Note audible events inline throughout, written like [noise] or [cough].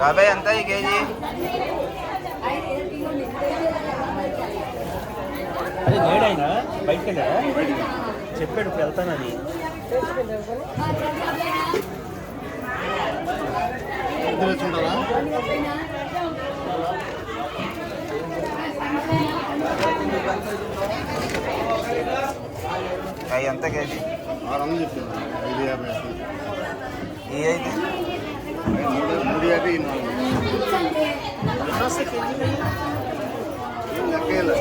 బాబాయ్ ఎంత ఈ కేజీ అదే నేడైనా బయటకు వెళ్ళాడా చెప్పాడు ఇప్పుడు వెళ్తానని. అవి ఎంత కేజీ? ఆరు వందలు చెప్తాను ఐదు యాభై. ఈ అయితే? మూడు మూడు యాభై నాలుగు లెక్కేయాలి.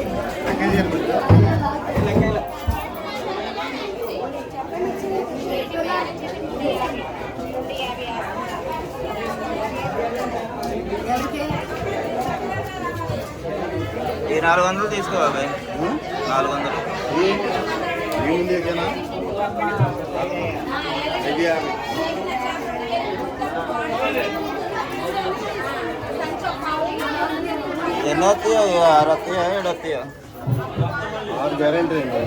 నాలుగు వందలు తీసుకో బాబాయ్. ఉం? నాలుగు వందలు. ఈ ఈ ముందు ఎక్కేనా ఐదు యాభై ఎన్ని వస్తాయో ఇవి ఆరు వస్తాయా ఏడు వస్తాయో ఆరు గ్యారెంటీ అండి.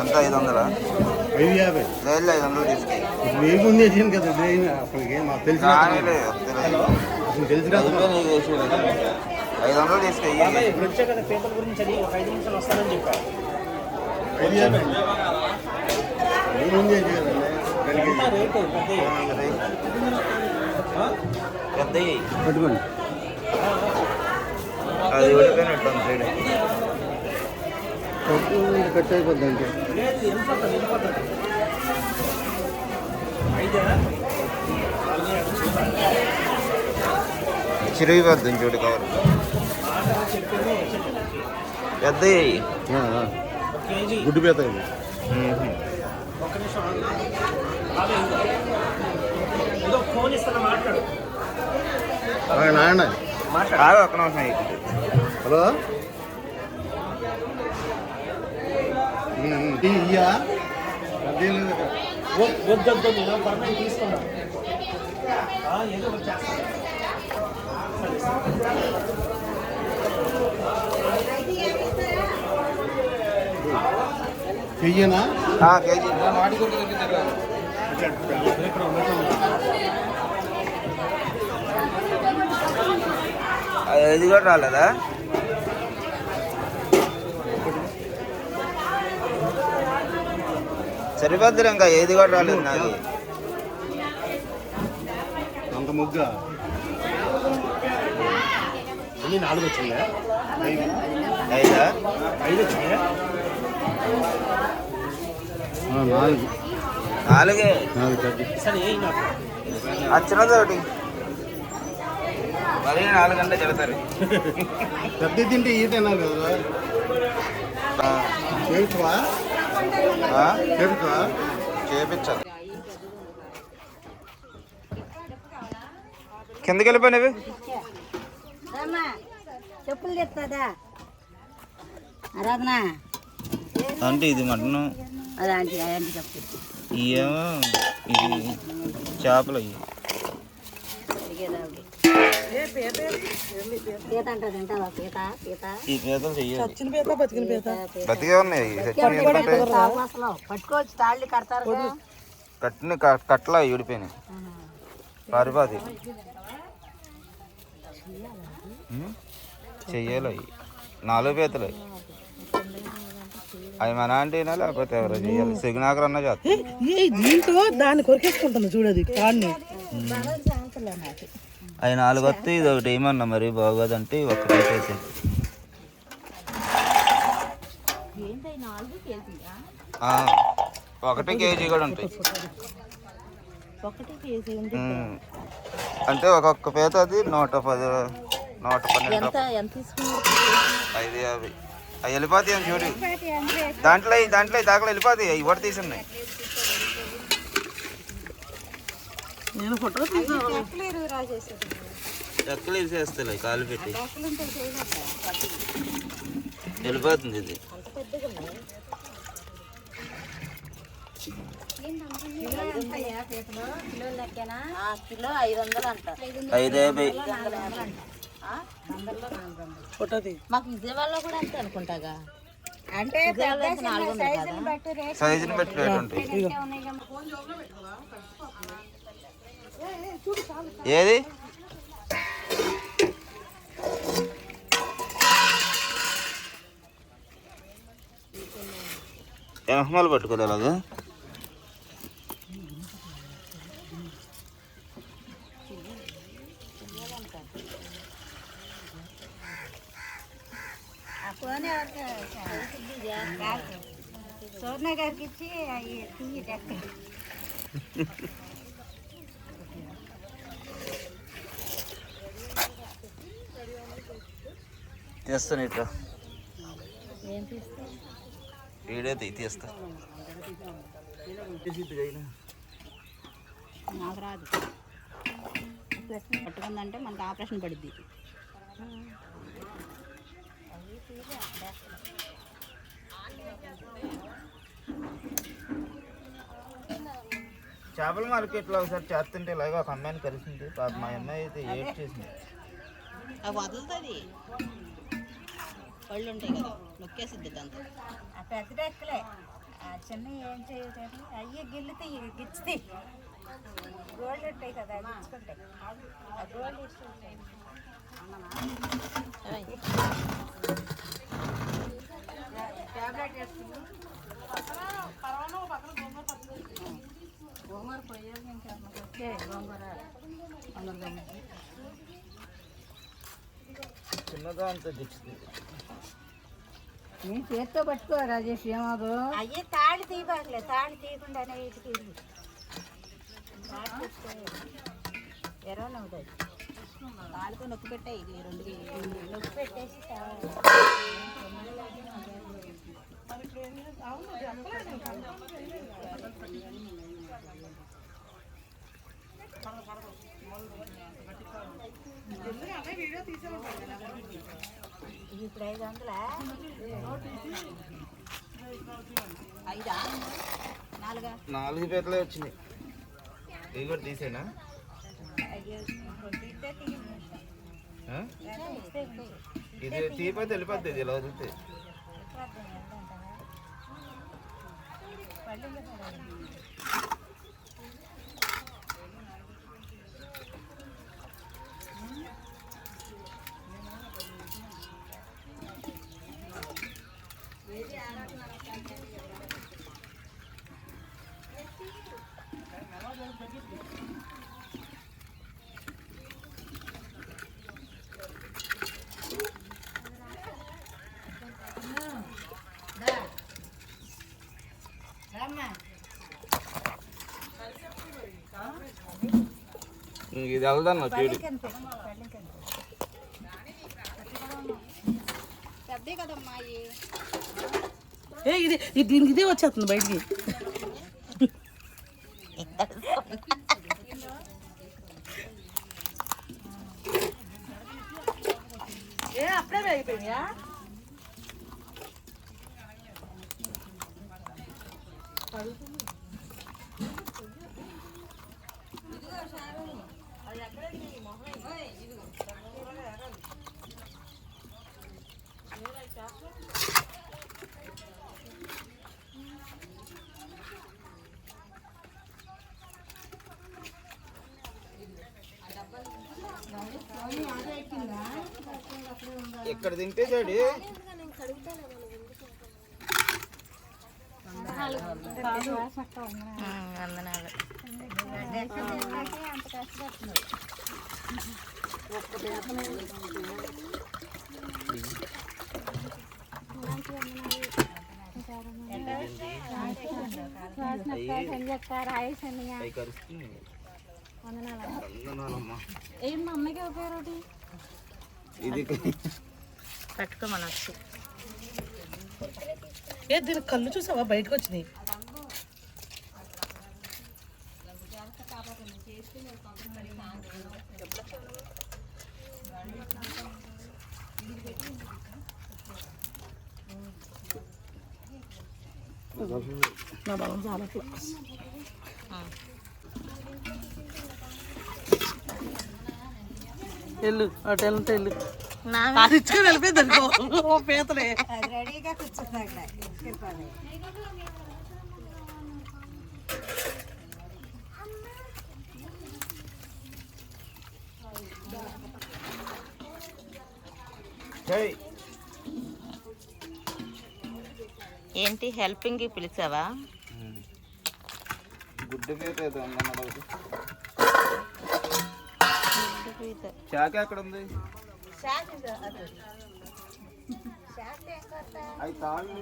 ఎంత ఐదు వందలా? ఐదు యాభై. లేదు ఐదు వందలు తీసుకో. ముందు వేసాను కదా అప్పటికి మాకు. అసలు నీకు వేసేది. ఐదు వందలు తీసుకో ఇప్పుడు వచ్చా కదా పేపర్ గురించి అది ఒక ఐదు నిమిషాలు వస్తానని చెప్పా. ఐదు యాభై. ముందు. రేటు? పెద్ద పట్టుకోండి. అది సైడ్. కట్ అయిపోద్ది అంటే చిరిగిపోద్ది చూడు కవర్ కేజీ గుడ్డు పీత ఇది ఒక్క నిమిషం ఆగు. బాబాయ్ ఇదిగో. ఇదిగో ఫోన్ ఇస్తున్నా మాట్లాడు నాయన మాట్లాడు కాదు ఒక్క నిమిషం ఇయ్యి. హలో ఇయ్యా? అదేం లేదు. కదా. వద్దు వద్దు వద్దు నేను పర్మనెంట్ తీసుకున్నా. ఏదో చెయ్యనా? అది కూడా రాలేదా? సరిపోద్దురు ఇంకా ఏది కూడా రాలేదు నాకు అంత ముగ్గ? నాలుగు వచ్చిందా ఐదు. ఐదా? ఆ, నాలుగు. నాలుగే. నాలుగు వచ్చినది ఒకటి. మరీ నాలుగు గంటలు చెడతారు పెద్ద తింటే ఈతేనా కదా. చేపించాలి. కిందకి వెళ్ళిపోయినవి చెప్పులు తెస్తుందా? ఆరాధన. అంటే ఇది మటన్. ఇవేమో ఇది చేపలు అవి పీత అంటారు తింటావా పీత పీత. ఈ పీతలు చెయ్యాలి పీత బతికిన పీత. బతికే ఉన్నాయి చచ్చిన ఎందుకంటే అసలు పట్టుకోవచ్చు తాళ్ళి కడతారు కదా. కట్టిన కట్టలు ఊడిపోయినాయి. చెయ్యాలి అవి. నాలుగు పీతలు అవి. అవి మన ఆంటీనా లేకపోతే ఎవరో చెయ్యాలి. సిగ్నాకర్ అన్న దీంతో దాన్ని కొరికేసుకుంటుంది చూడది కాడిని అవి నాలుగు వస్తే ఇది ఒకటి ఏమన్నా మరి బాగోదంటే ఒకటి ఆ, ఒకటి కేజీ కూడా ఉంటాయి. అంటే ఒక్కొక్క పీత అది నూట పది నూట పన్నెండు ఐదు యాభై. అవి వెళ్ళిపోతాయి చూడు. దాంట్లో దాంట్లో దాకా వెళ్ళిపోతాయి అవి కూడా తీసున్నాయి. నేను ఫోటో తీసాను ఎక్కలు వేసేస్తలే కాలు పెట్టి. వెళ్ళిపోతుంది ఇది. ఆ, కిలో ఐదు వందలు అంట. ఐదు యాభై. ఫోటోది మాకు విజయవాడలో కూడా అంతే అనుకుంటాగా. అంటే నాలుగు వందలు కదా? సైజుని బట్టి రేట్ ఉంటాయి ఏది? ఎనకమాలు పట్టుకోదా అలాగా సోర్ణ గారికి ఇచ్చి అవి తీయి [laughs] తీస్తాను ఇట్లా. వీడియో తీ తీస్తా. నాకు రాదు. పట్టుకుందంటే మనకి ఆపరేషన్ పడుద్ది. చేపల మార్కెట్లో ఒకసారి చేస్తుంటే ఇలాగ ఒక అమ్మాయిని కలిసింది. పాప మా అమ్మాయి అయితే ఏడ్ చేసింది వదులుతుంది. పళ్ళు ఉంటాయి కదా నొక్కేసిద్ది దాంతో. ఆ పెద్ద డెక్కలే ఆ చిన్న ఏం చేయలేదు అయ్యి గిల్లుతాయి గిచ్చుతాయి. గోల్డ్ ఉంటాయి కదా గిచ్చుకుంటాయి. ఆ గోల్డ్ ట్యాబ్లెట్ వేసుకుంది గోంగూర గోంగూర అందరు చిన్నగా అంత దిచ్చుతుంది నేను చేత్తో పట్టుకో రాజేష్ ఏమదు అయ్యే తాళి తీయబాకలే తాళి తీయకుండానే వీటికి ఇల్లు ఎరవని అవుతుంది తాళితో నొక్కి పెట్టాయి ఇది రెండు నొక్కి పెట్టేసి ఇది ఇప్పుడు ఐదు వందలా ఐదా నాలుగా నాలుగు పేర్లే వచ్చినాయి ఇవి కూడా తీసేనా. ఇది తీపైతే వెళ్ళిపోద్ది ఇది ఇలా వదిలితే? పళ్ళు ఇంకా పడాలి. ఇంక ఇది వెళ్దాను చూడు. ఏ ఇది ఇది దీనికి ఇదే వచ్చేస్తుంది బయటికి. ఏ అప్పుడే అయిపోయినాయా? ఇక్కడ తింటే చాడి వందనాలు అంత కష్టపడుతున్నారు అవి కరుస్తున్నాయి వందనాలమ్మా. ఏం మా అమ్మకి ఉపయోగం ఒకటి ఇది పట్టుకోమనొచ్చు. ఏ దీనికి కళ్ళు చూసావా? బయటకు వచ్చినాయి. నా బలం చాలా వెళ్ళు అటు వెళ్తే వెళ్ళు. అది ఇచ్చుకొని వెళ్ళిపోయింది అనుకో. ఓ పీతలే. రెడీగా హే ఏంటి హెల్పింగ్కి పిలిచావా? గుడ్డు. చాక ఎక్కడ ఉంది? అవి తాళ్ళు?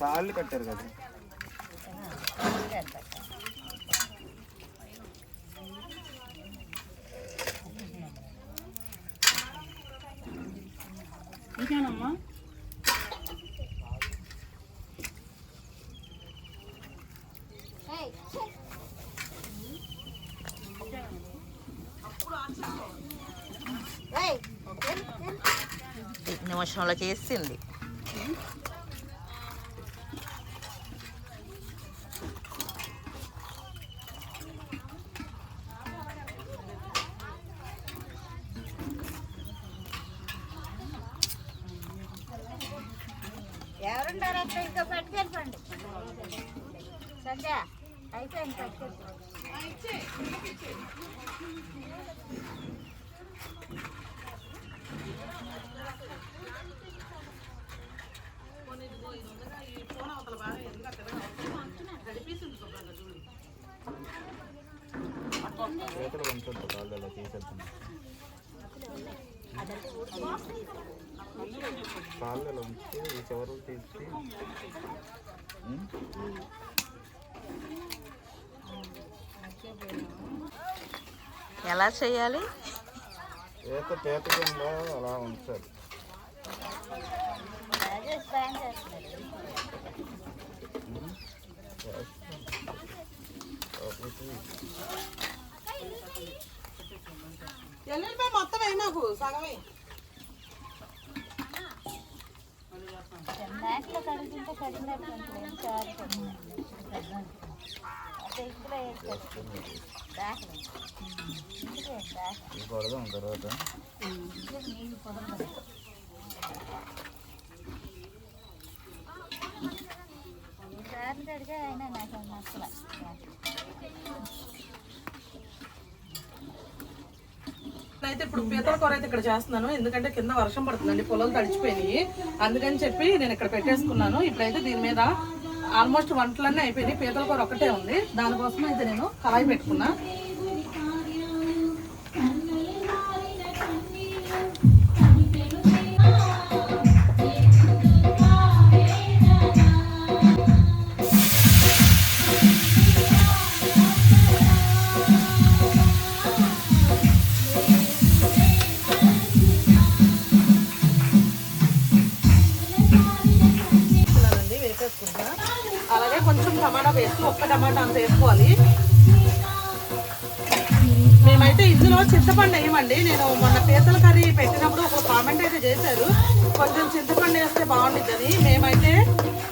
తాళ్ళు కట్టారు కదా. ఇంకేనమ్మా? నిమిషంలో చేసింది ఎవరుండారు అక్కడ ఇంకా పట్టుకెళ్ళిపోండి సంధ్య అయిపోయింది పట్టుకెళ్ళి పీతలు అలా అలా ఉంచి ఈ చివరి తీసి ఎలా చేయాలి? పీత పీత అలా ఉంచాలి రాజేష్ బాగా చేస్తున్నాడు ఎల్లుండిపోయి మొత్తం అయి మాకు సగమే. దాంట్లో కడుగుతుంటే కడిగినట్టు చారు అదే ఇది కొడదాం తర్వాత. నీళ్ళు కుదరదు అయితే ఇప్పుడు పీతల కూర అయితే ఇక్కడ చేస్తున్నాను. ఎందుకంటే కింద వర్షం పడుతుందండి పొలాలు తడిచిపోయినాయి. అందుకని చెప్పి నేను ఇక్కడ పెట్టేసుకున్నాను. ఇప్పుడైతే దీని మీద ఆల్మోస్ట్ వంటలన్నీ అయిపోయినాయి. పీతల కూర ఒకటే ఉంది. దానికోసం అయితే నేను కళాయి పెట్టుకున్నా. టమాటా పేస్ట్ ఒక్క టమాటా అంత వేసుకోవాలి. మేమైతే ఇందులో చింతపండు వేయమండి. నేను మొన్న పీతల కర్రీ పెట్టినప్పుడు ఒక కామెంట్ అయితే చేశారు. కొంచెం చింతపండు వేస్తే బాగుంటుందని మేమైతే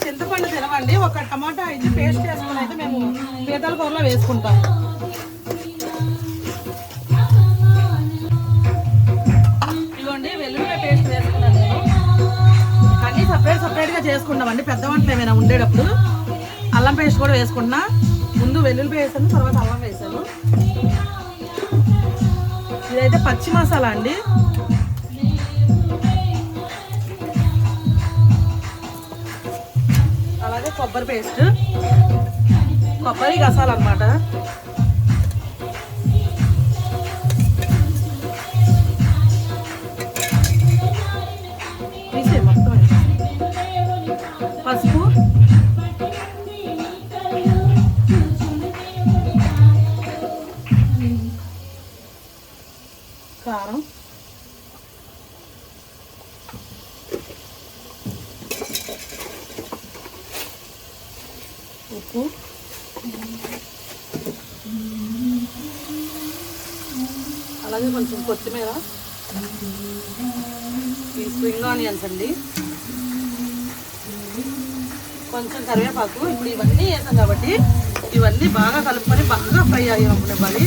చింతపండు తినమండి. ఒక టమాటా అయితే పేస్ట్ వేసుకుని అయితే మేము పీతల కూరలో వేసుకుంటాం. ఇదిగోండి వెల్లుల్లి పేస్ట్ వేసుకున్నాను నేను. అన్నీ సపరేట్ సపరేట్గా చేసుకుంటామండి. పెద్ద వంటలు ఏమైనా ఉండేటప్పుడు. అల్లం పేస్ట్ కూడా వేసుకుంటున్నా. ముందు వెల్లుల్లి వేసాను తర్వాత అల్లం వేసాను. ఇదైతే పచ్చి మసాలా అండి. అలాగే కొబ్బరి పేస్ట్. కొబ్బరి గసాలన్నమాట. కారం ఉప్పు. అలాగే కొంచెం కొత్తిమీర. ఈ స్ప్రింగ్ ఆనియన్స్ అండి. కొంచెం కరివేపాకు. ఇప్పుడు ఇవన్నీ వేసాం కాబట్టి ఇవన్నీ బాగా కలుపుకొని బాగా ఫ్రై అయ్యివ్వాలి ఇవ్వాలి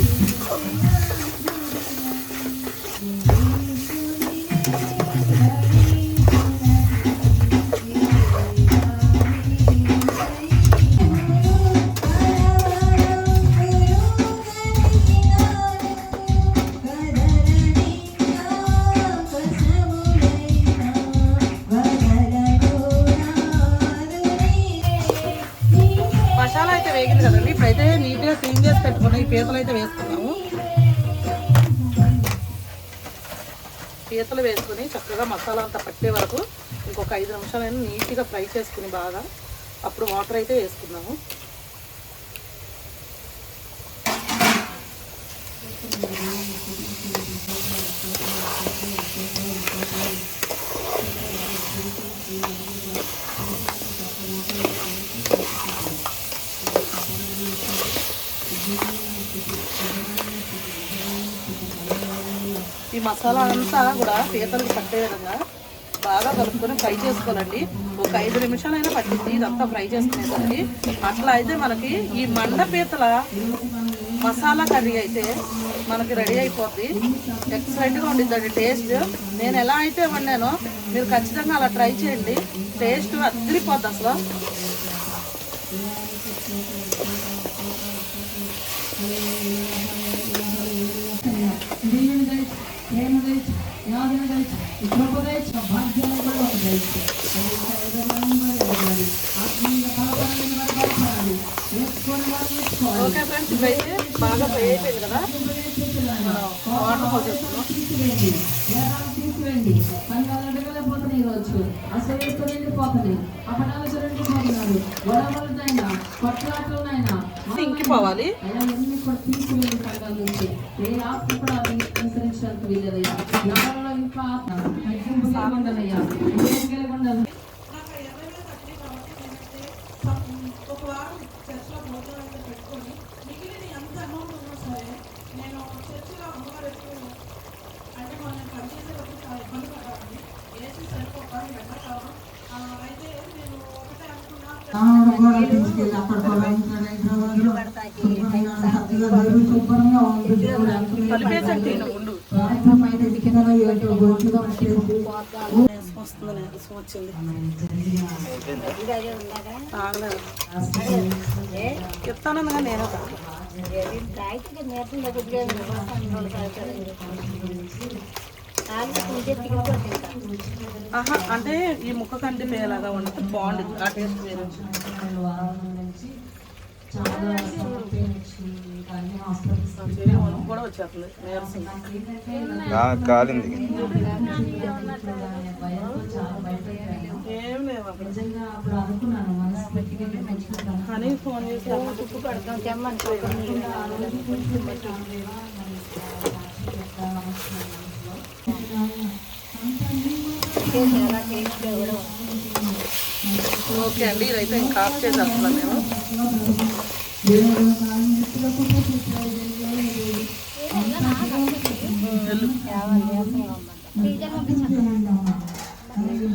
పీతలు అయితే వేసుకున్నాము పీతలు వేసుకుని చక్కగా మసాలా అంతా పట్టే వరకు ఇంకొక ఐదు నిమిషాలైనా నీట్గా ఫ్రై చేసుకుని బాగా అప్పుడు వాటర్ అయితే వేసుకున్నాము ఈ మసాలా అంతా కూడా పీతలకు పట్టే విధంగా బాగా కలుపుకొని ఫ్రై చేసుకోవాలండి. ఒక ఐదు నిమిషాలైనా పట్టింది ఇదంతా ఫ్రై చేసుకునేసరికి. అట్లా అయితే మనకి ఈ మండ పీతల మసాలా కర్రీ అయితే మనకి రెడీ అయిపోద్ది. ఎక్సలెంట్గా ఉండిద్దండి టేస్ట్. నేను ఎలా అయితే వండానో మీరు ఖచ్చితంగా అలా ట్రై చేయండి. టేస్ట్ అదిరిపోద్ది అసలు. ఓకే ఫ్రెండ్స్ ఇప్పుడైతే బాగా ఫ్రై అయిపోయింది కదా? వాటర్ పోసేస్తున్నాం ఇంకిపోవాలి ఒక వారం చర్చిలో భోజనం అయితే పెట్టుకొని మిగిలిన సరే నేను చర్చిలో అమ్మగారు ఎప్పుడు అంటే మనం పనిచేసేటప్పుడు ఇబ్బంది పడ్డామండి ఏసీ సరిపోక ఈ ఎండాకాలం ఆ, అయితే నేను ఒకటే అనుకున్నా కలిపేసండి ఉండు వస్తుంది నీరసం వచ్చింది ఆగలేదు చెప్తానగా నేను ఆహా అంటే ఈ ముక్క కంటి పేలాగా ఉంటే బాగుంటుంది. ఆ టేస్ట్ వేరే. కూడా కా- కాలింది ఏం లేవు కానీ ఫోన్ చేసి ఓకే అండి ఇదైతే ఇంకా ఆఫ్ చేసేస్తున్నాం మేము వెళ్ళు.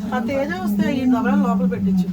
ఆ తేజ వస్తే ఈ గమనం లోపల పెట్టించు